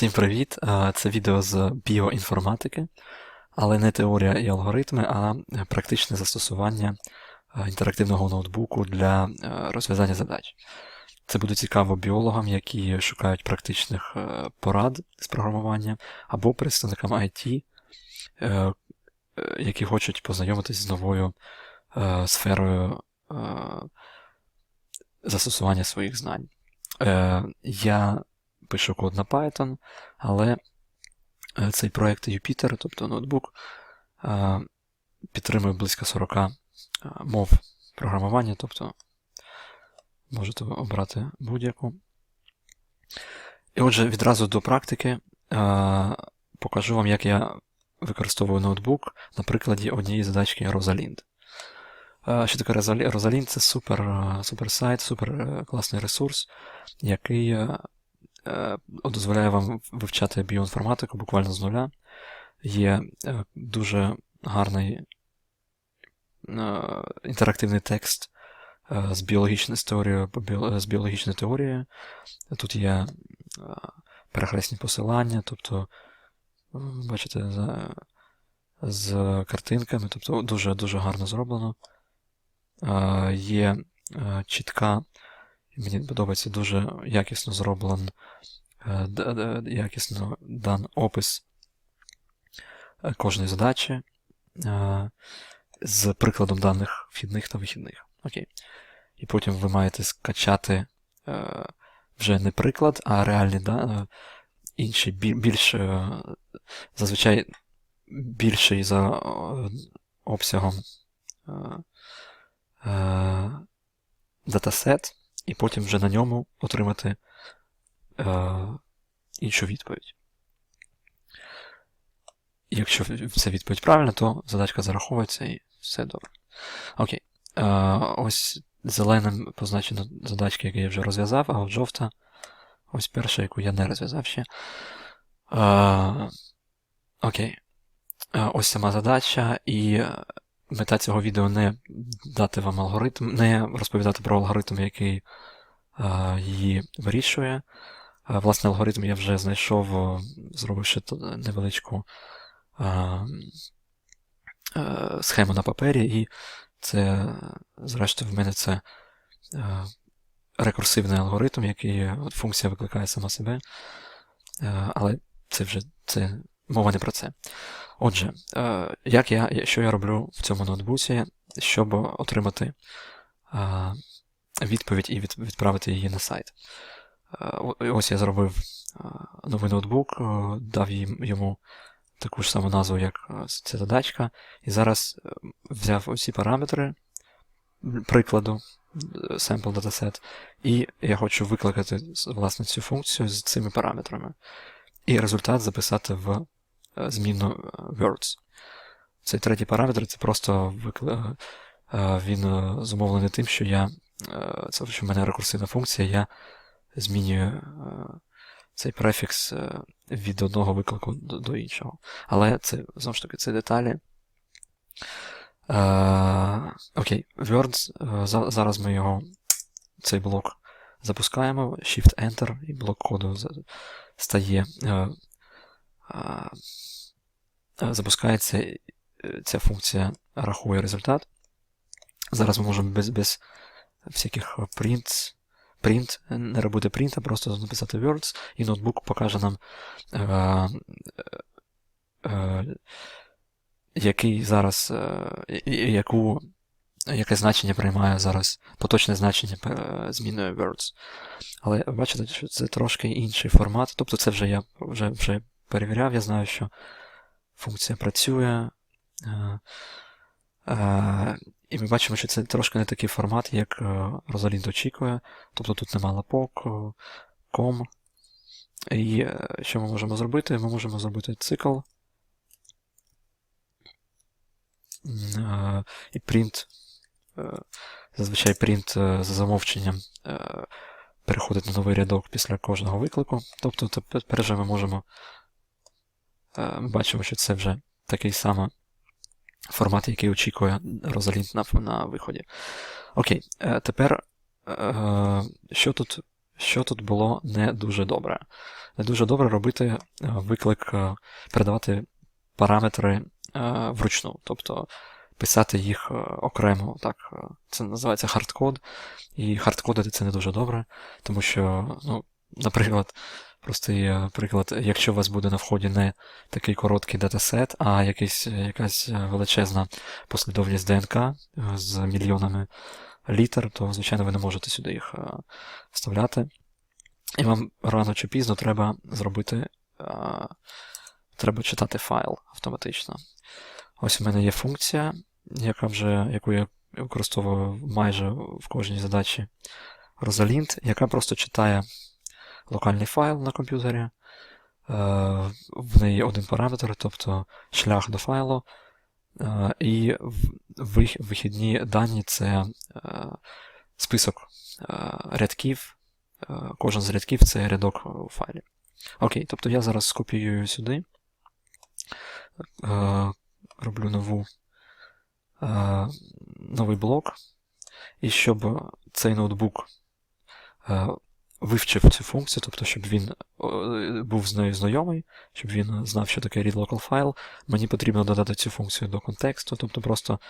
Всім привіт! Це відео з біоінформатики, але не теорія і алгоритми, а практичне застосування інтерактивного ноутбуку для розв'язання задач. Це буде цікаво біологам, які шукають практичних порад з програмування, або представникам IT, е, е, які хочуть познайомитись з новою е, сферою застосування своїх знань. Я пишу код на Python, але е, цей проект Jupyter, тобто ноутбук, е, підтримує близько 40 е, мов програмування, тобто можете обрати будь-яку. І отже, відразу до практики покажу вам, як я використовую ноутбук на прикладі однієї задачки Rosalind. Що таке Rosalind? Це супер, супер сайт, супер класний ресурс, який дозволяє вам вивчати біоінформатику буквально з нуля. Є дуже гарний інтерактивний текст з біологічною теорією, з біологічною теорією. Тут є перехресні посилання, тобто, бачите, з картинками, тобто дуже-дуже гарно зроблено. Є чітка, мені подобається дуже якісно зроблений, якісно дан опис кожної задачі з прикладом даних вхідних та вихідних. Окей. І потім ви маєте скачати вже не приклад, а реальні дані, інший, більш, зазвичай більший за обсягом датасет, і потім вже на ньому отримати іншу відповідь. Якщо це відповідь правильна, то задачка зараховується і все добре. Окей. Ось зеленим позначено задачки, які я вже розв'язав, а от жовта ось перша, яку я не розв'язав ще. Окей. Ось сама задача, і мета цього відео не дати вам алгоритм, не розповідати про алгоритм, який її вирішує. Власне, алгоритм я вже знайшов, зробивши невеличку схему на папері, і це, зрештою, в мене це рекурсивний алгоритм, який функція викликає сама себе. Але це вже це мова не про це. Отже, як я, що я роблю в цьому ноутбуці, щоб отримати відповідь і відправити її на сайт. Ось я зробив новий ноутбук, дав йому таку ж саму назву, як ця задачка, і зараз взяв усі параметри прикладу sample dataset, і я хочу викликати власне цю функцію з цими параметрами. І результат записати в змінну words. Цей третій параметр це просто викли... він зумовлений тим, що я це що в мене рекурсивна функція, я змінюю цей префікс від одного виклику до, іншого. Але це, знову ж таки, це деталі. Окей, Words. Зараз ми його, цей блок запускаємо, Shift-Enter, і блок коду стає. Запускається ця функція рахує результат. Зараз ми можемо без без всяких print, print, не робити print, а просто написати words, і ноутбук покаже нам, е, е, який зараз, е, яку, яке значення приймає зараз поточне значення зміною words. Але бачите, що це трошки інший формат. Тобто це вже я вже, вже перевіряв, я знаю, що функція працює. І ми бачимо, що це трошки не такий формат, як Rosalind очікує. Тобто тут нема лапок, ком. І що ми можемо зробити? Ми можемо зробити цикл. І print. Зазвичай print за замовченням переходить на новий рядок після кожного виклику. Тобто тепер вже ми можемо. Ми бачимо, що це вже такий самий формат, який очікує Rosalind на, на виході. Окей, тепер що тут що тут було не дуже добре. Не дуже добре робити е, виклик, е, передавати параметри е, вручну, тобто писати їх е, окремо. Так, е, Це називається хардкод, і хардкодити це не дуже добре, тому що, ну, наприклад, простий приклад, якщо у вас буде на вході не такий короткий датасет, а якийсь, якась величезна послідовність ДНК е, з мільйонами літер, то, звичайно, ви не можете сюди їх е, вставляти. І вам рано чи пізно треба зробити. е, Треба читати файл автоматично. Ось у мене є функція, яка вже, яку я використовую майже в кожній задачі Rosalind, яка просто читає локальний файл на комп'ютері. Е, В неї один параметр, тобто шлях до файлу. Е, І вихідні дані це е, список рядків. Кожен з рядків це рядок у файлі. Окей, тобто я зараз скопіюю сюди, роблю нову, новий блок, і щоб цей ноутбук вивчив цю функцію, тобто, щоб він був з нею знайомий, щоб він знав, що таке read local file, мені потрібно додати цю функцію до контексту, тобто просто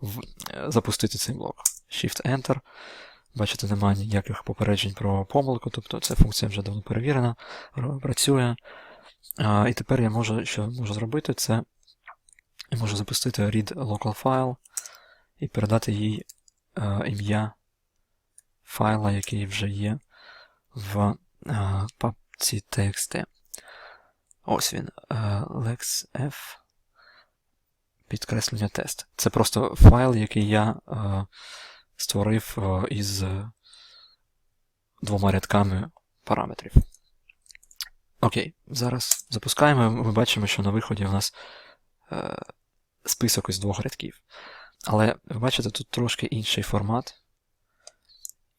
в, запустити цей блок. Shift-Enter. Бачите, немає ніяких попереджень про помилку, тобто ця функція вже давно перевірена, працює. А, і тепер я можу, що можу зробити, це я можу запустити read local file і передати їй е, ім'я файла, який вже є в е, папці TXT. Ось він. е, LexF підкреслення тест. Це просто файл, який я е, створив із двома рядками параметрів. Окей, зараз запускаємо. Ми бачимо, що на виході у нас список із двох рядків. Але ви бачите, тут трошки інший формат.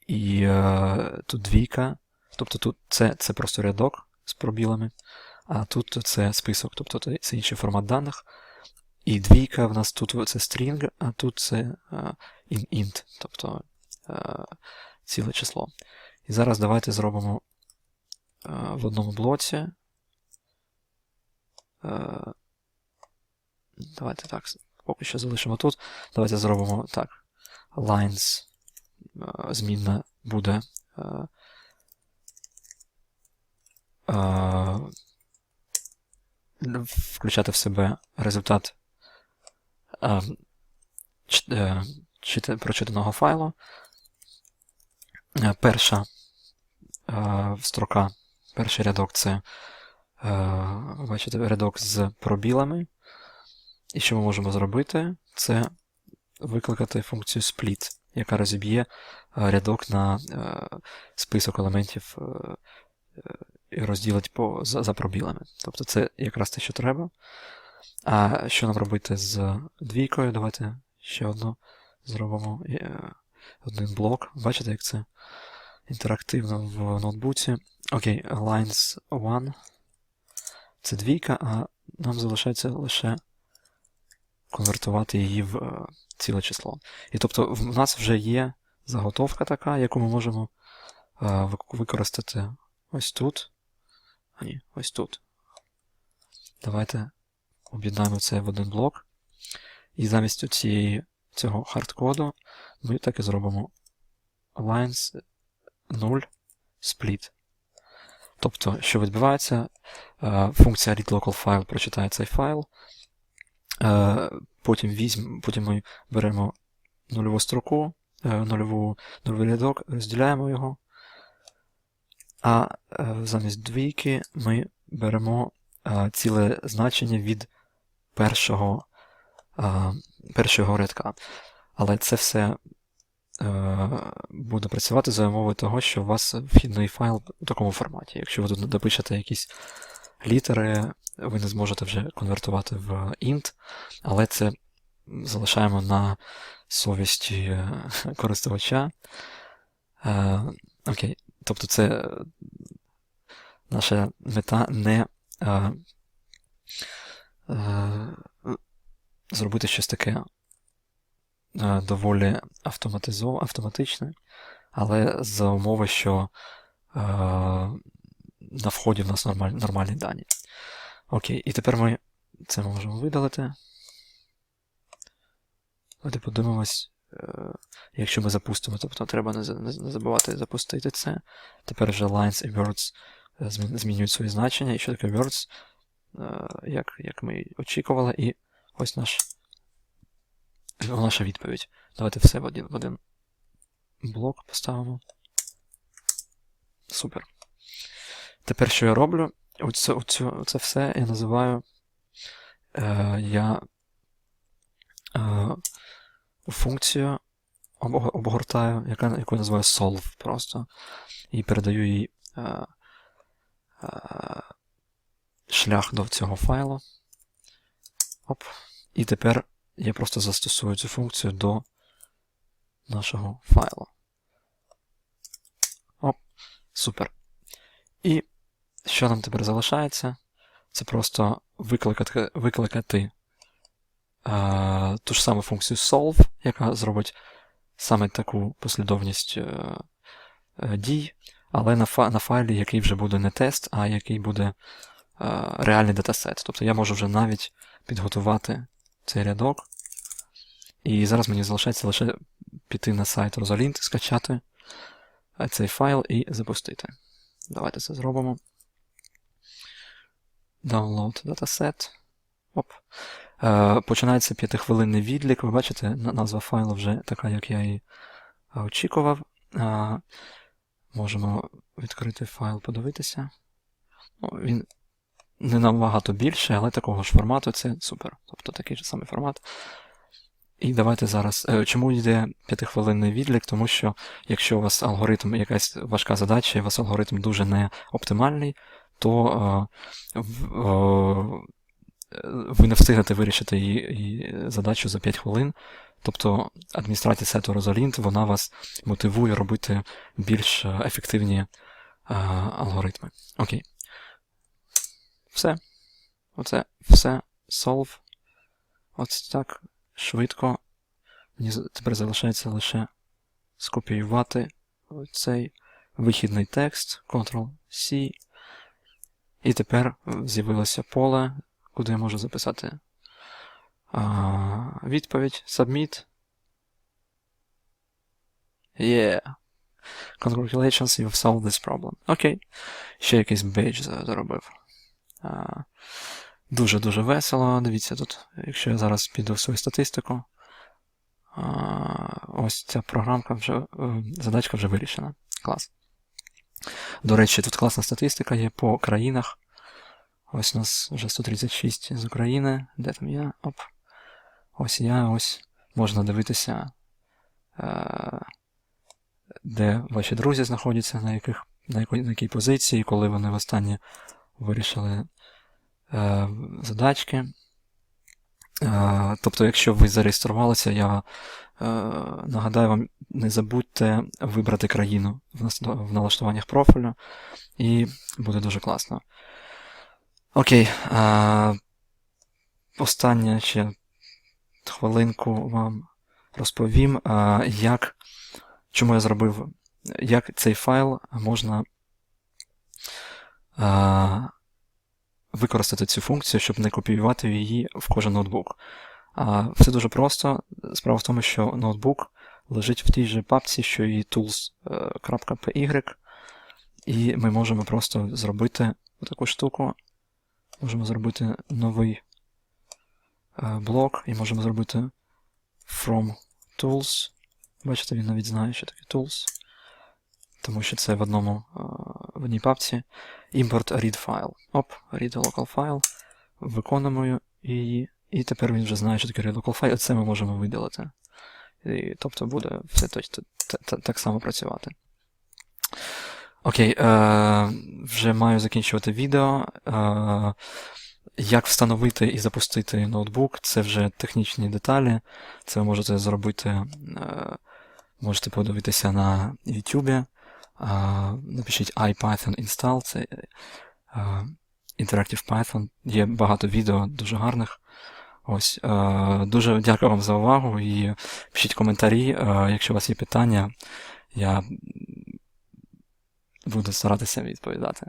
І е, тут двійка. Тобто тут це, це просто рядок з пробілами, а тут це список, тобто це- інший формат даних. І двійка в нас тут це string, а тут це е, in- int, тобто е, ціле число. І зараз давайте зробимо е, в одному блоці. Давайте так, поки що залишимо тут. Давайте зробимо так. Lines змінна буде. Включати в себе результат е, прочитаного файлу. Е, Перша е, строка, перший рядок це бачите, рядок з пробілами. І що ми можемо зробити? Це викликати функцію split, яка розіб'є рядок на список елементів розділить по, за, за пробілами. Тобто це якраз те, що треба. А що нам робити з двійкою? Давайте ще одну зробимо. Е, Один блок. Бачите, як це інтерактивно в ноутбуці. Окей, lines 1. Це двійка, а нам залишається лише конвертувати її в е, ціле число. І тобто в нас вже є заготовка така, яку ми можемо е, використати ось тут. А ні, ось тут. Давайте об'єднаємо це в один блок. І замість цієї, цього хардкоду ми так і зробимо lines 0 split. Тобто, що відбувається, е, функція readLocalFile прочитає цей файл. Е, Потім візьм, потім ми беремо нульову строку, е, нульову, нульовий рядок, розділяємо його. А е, замість двійки ми беремо е, ціле значення від першого, е, першого рядка. Але це все буде працювати за умови того, що у вас вхідний файл у такому форматі. Якщо ви тут допишете якісь літери, ви не зможете вже конвертувати в int, але це залишаємо на совісті користувача. Окей, тобто це е, наша мета не е, е, зробити щось таке е, доволі автоматичне, але за умови, що на вході в нас нормаль, нормальні дані. Окей, і тепер ми це можемо видалити. Давайте подивимось, якщо ми запустимо, тобто треба не, забувати запустити це. Тепер вже lines і words е, змінюють свої значення. І що таке words, е, як, як ми очікували, і ось наш, наша відповідь. Давайте все в один, в один блок поставимо. Супер. Тепер що я роблю? Оце, оцю, це все я називаю. Е, я е, функцію обгортаю, яка, яку називаю solve просто. І передаю їй е, е, шлях до цього файлу. Оп. І тепер я просто застосую цю функцію до нашого файлу. Оп, супер. І що нам тепер залишається? Це просто викликати, викликати ту ж саму функцію solve, яка зробить саме таку послідовність е, е, дій, але на, фа, на файлі, який вже буде не тест, а який буде е, реальний датасет. Тобто я можу вже навіть підготувати цей рядок. І зараз мені залишається лише піти на сайт Rosalind, скачати е, цей файл і запустити. Давайте це зробимо. Download dataset. Оп. Е, починається п'ятихвилинний відлік. Ви бачите, назва файлу вже така, як я і е, очікував. Е, можемо відкрити файл, подивитися. Ну, він не набагато більше, але такого ж формату це супер. Тобто такий же самий формат. І давайте зараз. Чому йде п'ятихвилинний відлік? Тому що якщо у вас алгоритм, якась важка задача, і у вас алгоритм дуже не оптимальний, то ви не встигнете вирішити її, її задачу за 5 хвилин. Тобто адміністрація сету Rosalind, вона вас мотивує робити більш е, ефективні е, алгоритми. Окей. Все. Оце все. Solve. Ось так. Швидко. Мені тепер залишається лише скопіювати цей вихідний текст, Ctrl-C. І тепер е, з'явилося поле, куди я можу записати а, відповідь Submit. Yeah. Congratulations, you've solved this problem. Окей. Ще якийсь бейдж за- заробив. Дуже-дуже весело. Дивіться тут, якщо я зараз піду в свою статистику. А, ось ця програмка вже, е, задачка вже вирішена. Клас. До речі, тут класна статистика є по країнах. Ось у нас вже 136 з України. Де там я? Оп. Ось я, ось. Можна дивитися, е, де ваші друзі знаходяться, на, яких, на, якій, на якій позиції, коли вони востаннє вирішили е, задачки. Е, тобто, якщо ви зареєструвалися, я нагадаю вам, не забудьте вибрати країну в налаштуваннях профілю, і буде дуже класно. Окей. А, останнє ще хвилинку вам розповім, а, як, чому я зробив, як цей файл можна а, використати цю функцію, щоб не копіювати її в кожен ноутбук. А, все дуже просто. Справа в тому, що ноутбук лежить в тій же папці, що і tools.py, і ми можемо просто зробити таку штуку. Можемо зробити новий е, блок і можемо зробити from tools. Бачите, він навіть знає, що таке tools. Тому що це в одному е, в одній папці. Import read file. Оп, read local file. Виконуємо її. І тепер він вже знає, що таке read local file. Це ми можемо видалити. І, тобто буде все так само працювати. Окей, е, вже маю закінчувати відео. Е, як встановити і запустити ноутбук, це вже технічні деталі. Це ви можете зробити, е, можете подивитися на YouTube. Е, напишіть IPython install, це е, Interactive Python. Є багато відео дуже гарних. Ось, е, дуже дякую вам за увагу і пишіть коментарі, е, якщо у вас є питання. Я буду старатися відповідати.